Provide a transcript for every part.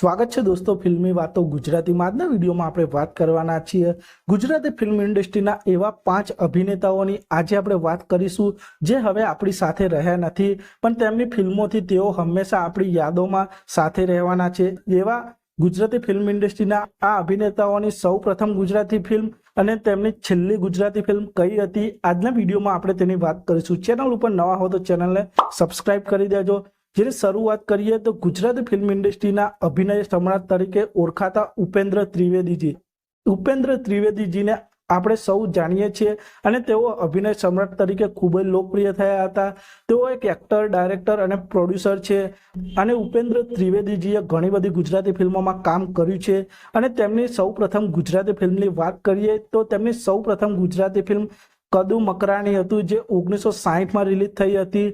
સ્વાગત છે દોસ્તો ફિલ્મી વાતો ગુજરાતીમાં આજના વિડીયોમાં આપણે વાત કરવાના છીએ. ગુજરાતી ફિલ્મ ઇન્ડસ્ટ્રીના એવા પાંચ અભિનેતાઓની આજે આપણે વાત કરીશું જે હવે આપણી સાથે રહ્યા નથી. પણ તેમની ફિલ્મોથી તેઓ હંમેશા આપણી યાદોમાં સાથે રહેવાના છે. એવા ગુજરાતી ફિલ્મ ઇન્ડસ્ટ્રીના આ અભિનેતાઓની સૌ પ્રથમ ગુજરાતી ફિલ્મ અને તેમની છેલ્લી ગુજરાતી ફિલ્મ કઈ હતી, આજના વિડીયોમાં આપણે તેની વાત કરીશું. ચેનલ ઉપર નવા હો તો ચેનલને સબસ્ક્રાઇબ કરી દેજો. જેની શરૂઆત કરીએ તો ગુજરાતી ફિલ્મ ઇન્ડસ્ટ્રીના અભિનય સમ્રાટ તરીકે ઓળખાતા ઉપેન્દ્ર ત્રિવેદીજી ઉપેન્દ્ર ત્રિવેદીજીને આપણે સૌ જાણીએ છીએ અને તેઓ અભિનય સમ્રાટ તરીકે ખૂબ જ લોકપ્રિય થયા હતા તેઓ એક એક્ટર ડાયરેક્ટર અને પ્રોડ્યુસર છે અને ઉપેન્દ્ર ત્રિવેદીજીએ ઘણી બધી ગુજરાતી ફિલ્મોમાં કામ કર્યું છે અને તેમની સૌ પ્રથમ ગુજરાતી ફિલ્મની વાત કરીએ તો તેમની સૌ પ્રથમ ગુજરાતી ફિલ્મ કદુ મકરાણી હતું જે ઓગણીસો સાહીઠમાં રિલીઝ થઈ હતી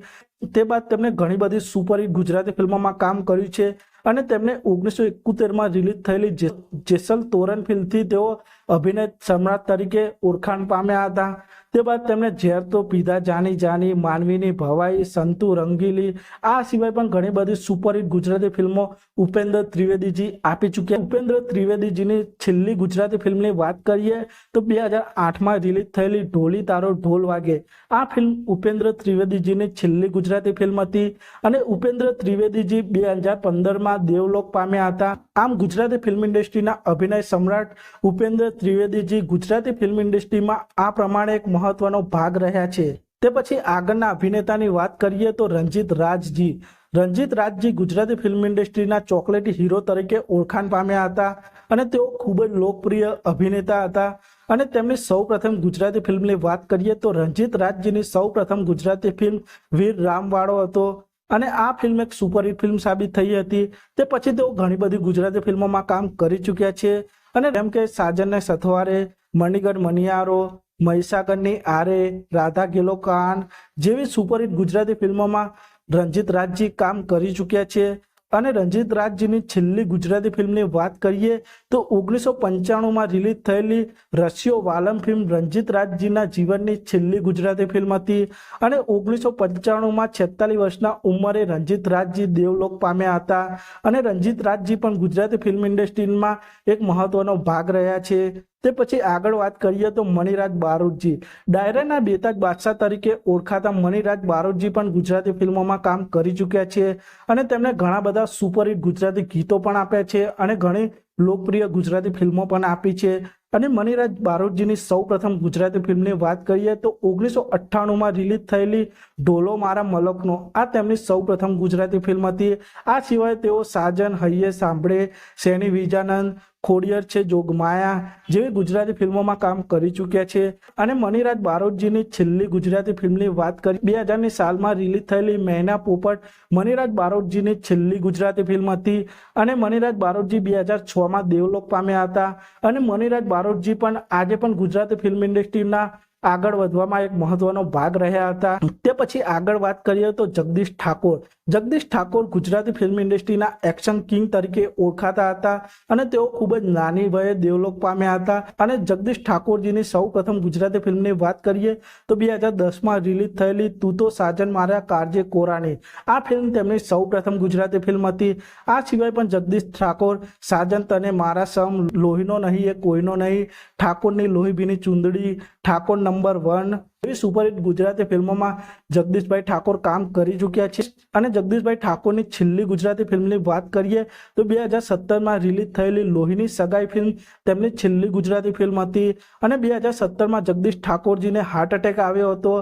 તે બાદ તેમણે ઘણી બધી સુપરહિટ ગુજરાતી ફિલ્મોમાં કામ કર્યું છે. અને તેમણે ઓગણીસો એકોતેરમાં રિલીઝ થયેલી જેસલ તોરન ફિલ્મથી તેઓ અભિનય સમ્રાટ તરીકે ઓળખાણ પામ્યા હતા. તે બાદ તેમણે ઝેર તો પીધા જાની જાની, માનવીની ભવાઈ, સંતુ રંગીલી, આ સિવાય પણ ઘણી બધી સુપરહિટ ગુજરાતી ફિલ્મો ઉપેન્દ્ર ત્રિવેદીજી આપી ચૂક્યા. ઉપેન્દ્ર ત્રિવેદીજીની છેલ્લી ગુજરાતી ફિલ્મની વાત કરીએ તો બે હજાર આઠમાં રિલીઝ થયેલી ઢોલી તારો ઢોલ વાગે. આ ફિલ્મ ઉપેન્દ્ર ત્રિવેદીજીની છેલ્લી ગુજરાતી ફિલ્મ હતી અને ઉપેન્દ્ર ત્રિવેદીજી બે હજાર પંદરમાં દેવલોક પામ્યા હતા. આમ ગુજરાતી ફિલ્મ ઇન્ડસ્ટ્રીના અભિનય સમ્રાટ ઉપેન્દ્ર ત્રિવેદીજી ગુજરાતી ફિલ્મ ઇન્ડસ્ટ્રીમાં આ પ્રમાણે એક મહત્વનો ભાગ રહ્યા છે. તે પછી આગળના અભિનેતાની વાત કરીએ તો રંજીત રાજજી. રંજીત રાજજી ગુજરાતી ફિલ્મ ઇન્ડસ્ટ્રીના ચોકલેટી હીરો તરીકે ઓળખાણ પામ્યા હતા અને તેઓ ખૂબ જ લોકપ્રિય અભિનેતા હતા. અને તેમની સૌ પ્રથમ ગુજરાતી ફિલ્મની વાત કરીએ તો રંજીત રાજજીની સૌ પ્રથમ ગુજરાતી ફિલ્મ વીર રામવાળો હતો. અને આ ફિલ્મ એક સુપરહિટ ફિલ્મ સાબિત થઈ હતી. તે પછી તેઓ ઘણી બધી ગુજરાતી ફિલ્મોમાં કામ કરી ચૂક્યા છે. અને જેમ કે સાજનને સથવારે, મણિગઢ મણિયારો મહીસાગરની આરે, રાધા ગેલો કાન જેવી સુપરહિટ ગુજરાતી ફિલ્મોમાં રંજીત રાજજી કામ કરી ચૂક્યા છે. અને રંજીત રાજજીની છેલ્લી ગુજરાતી ફિલ્મની વાત કરીએ તો ઓગણીસો પંચાણુંમાં રિલીઝ થયેલી રશિયો વાલમ ફિલ્મ રંજીત રાજજીના જીવનની છેલ્લી ગુજરાતી ફિલ્મ હતી. અને ઓગણીસો પંચાણુંમાં છેતાલીસ વર્ષના ઉંમરે રંજીત રાજજી દેવલોક પામ્યા હતા. અને રંજીત રાજજી પણ ગુજરાતી ફિલ્મ ઇન્ડસ્ટ્રીમાં એક મહત્વનો ભાગ રહ્યા છે. તે પછી આગળ વાત કરીએ તો મણિરાજ બારોટજી. ડાયરાના બેતાજ બાદશાહ તરીકે ઓળખાતા મણિરાજ બારોટજી પણ ગુજરાતી ફિલ્મોમાં કામ કરી ચૂક્યા છે અને તેમણે ઘણા બધા સુપરહિટ ગુજરાતી ગીતો પણ આપ્યા છે અને ઘણી લોકપ્રિય ગુજરાતી ફિલ્મો પણ આપી છે. અને મણિરાજ બારોટજીની સૌ પ્રથમ ગુજરાતી ફિલ્મની વાત કરીએ તો ઓગણીસો અઠ્ઠાણુંમાં રિલીઝ થયેલી ઢોલો મારા મલકનો, આ તેમની સૌ પ્રથમ ગુજરાતી ફિલ્મ હતી. આ સિવાય તેઓ સાજન હૈયે સાંભળે સેની વિજાનંદ ખોડિયર છે જોગમાયા જેવી ગુજરાતી ફિલ્મોમાં કામ કરી ચૂક્યા છે. અને મણિરાજ બારોટજીની છેલ્લી ગુજરાતી ફિલ્મની વાત કરી, બે હજારની સાલમાં રિલીઝ થયેલી મહેના પોપટ મણિરાજ બારોટજીની છેલ્લી ગુજરાતી ફિલ્મ હતી. અને મણિરાજ બારોટજી બે હજાર છમાં દેવલોક પામ્યા હતા. અને મણિરાજ બારોટજી પણ આજે પણ ગુજરાતી ફિલ્મ ઇન્ડસ્ટ્રીના આગળ વધવામાં એક મહત્વનો ભાગ રહ્યા હતા. તે પછી આગળ વાત કરીએ તો જગદીશ ઠાકોર. જગદીશ ઠાકોર ગુજરાતી ફિલ્મ ઇન્ડસ્ટ્રીના એક્શન કિંગ તરીકે ઓળખાતા હતા અને તેઓ ખૂબ જ નાની વયે દેવલોક પામ્યા હતા. અને જગદીશ ઠાકોરજીની સૌ પ્રથમ ગુજરાતી ફિલ્મની વાત કરીએ તો બે હજાર દસમાં રિલીઝ થયેલી તું તો સાજન મારા કારજે કોરાની આ ફિલ્મ તેમની સૌ પ્રથમ ગુજરાતી ફિલ્મ હતી. આ સિવાય પણ જગદીશ ઠાકોર સાજન તને મારા સમ લોહીનો નહીં, એ કોઈનો નહીં. ઠાકોરની લોહી ભીની ચુંદડી, ઠાકોર નંબર number one એવી સુપરહિટ ગુજરાતી ફિલ્મોમાં જગદીશભાઈ ઠાકોર કામ કરી ચૂક્યા છે. અને જગદીશભાઈ ઠાકોરની છેલ્લી ગુજરાતી ફિલ્મની વાત કરીએ તો બે હજાર સત્તરમાં રિલીઝ થયેલી લોહીની સગાઈ ફિલ્મ તેમની છેલ્લી ગુજરાતી ફિલ્મ હતી. અને બે હજાર સત્તરમાં જગદીશ ઠાકોરજીને હાર્ટ એટેક આવ્યો હતો.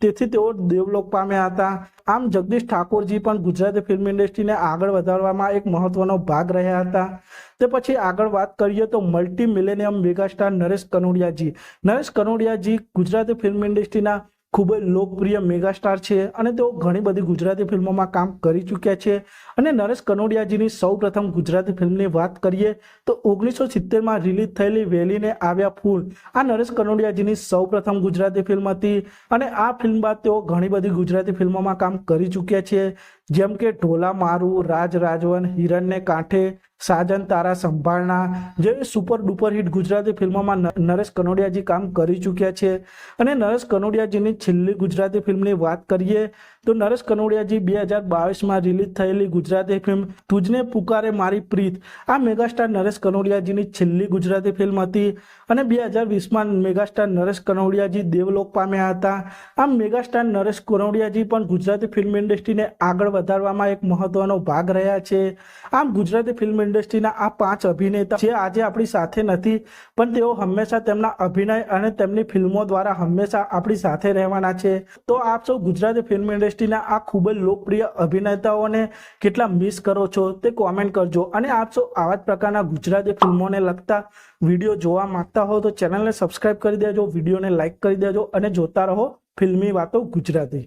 તેથી તેઓ દેવલોક પામ્યા હતા. આમ જગદીશ ઠાકોરજી પણ ગુજરાતી ફિલ્મ ઇન્ડસ્ટ્રીને આગળ વધારવામાં એક મહત્વનો ભાગ રહ્યા હતા. તે પછી આગળ વાત કરીએ તો multi millennium megastar Naresh કનોડિયાજી. Naresh કનોડિયાજી Gujarati film ઇન્ડસ્ટ્રીના ખૂબ જ લોકપ્રિય મેગાસ્ટાર છે અને તેઓ ઘણી બધી ગુજરાતી ફિલ્મોમાં કામ કરી ચૂક્યા છે. અને નરેશ કનોડિયાજીની સૌ પ્રથમ ગુજરાતી ફિલ્મની વાત કરીએ તો ઓગણીસો સિત્તેરમાં રિલીઝ થયેલી વેલીને આવ્યા ફૂલ. આ નરેશ કનોડિયાજીની સૌ પ્રથમ ગુજરાતી ફિલ્મ હતી અને આ ફિલ્મ બાદ તેઓ ઘણી બધી ગુજરાતી ફિલ્મોમાં કામ કરી ચૂક્યા છે. જેમ કે ઢોલા મારું, રાજ રાજવન, હિરણને કાંઠે સાજન, તારા સંભાળના જેવી સુપર ડુપર હિટ ગુજરાતી ફિલ્મોમાં નરેશ કનોડિયાજી કામ કરી ચૂક્યા છે. અને નરેશ કનોડિયાજીની છેલ્લી ગુજરાતી ફિલ્મની વાત કરીએ તો નરેશ કનોડિયાજી બે હજાર બાવીસમાં રિલીઝ થયેલી ગુજરાતી ફિલ્મ તુજને પુકારે મારી પ્રીત. આ મેગાસ્ટાર નરેશ કનોડિયાજીની છેલ્લી ગુજરાતી ફિલ્મ હતી અને બે હજાર વીસમાં મેગાસ્ટાર નરેશ કનોડિયાજી દેવલોક પામ્યા હતા. આમ મેગાસ્ટાર નરેશ કનોડિયાજી પણ ગુજરાતી ફિલ્મ ઇન્ડસ્ટ્રીને આગળ વધારવામાં એક મહત્વનો ભાગ રહ્યા છે. આમ ગુજરાતી ફિલ્મ ઇન્ડસ્ટ્રીના આ પાંચ અભિનેતા જે આજે આપણી સાથે નથી, પણ તેઓ હંમેશા તેમના અભિનય અને તેમની ફિલ્મો દ્વારા હંમેશા આપણી સાથે રહેવાના છે. તો આપ સૌ ગુજરાતી ફિલ્મ ઇન્ડસ્ટ્રીના આ ખૂબ જ લોકપ્રિય અભિનેતાઓને કેટલા મિસ કરો છો તે કોમેન્ટ કરજો. અને આપ સૌ આવા જ પ્રકારના ગુજરાતી ફિલ્મોને લગતા વીડિયો જોવા માંગતા હો તો ચેનલને સબસ્ક્રાઇબ કરી દેજો, વિડીયોને લાઇક કરી દેજો અને જોતા રહો ફિલ્મી વાતો ગુજરાતી.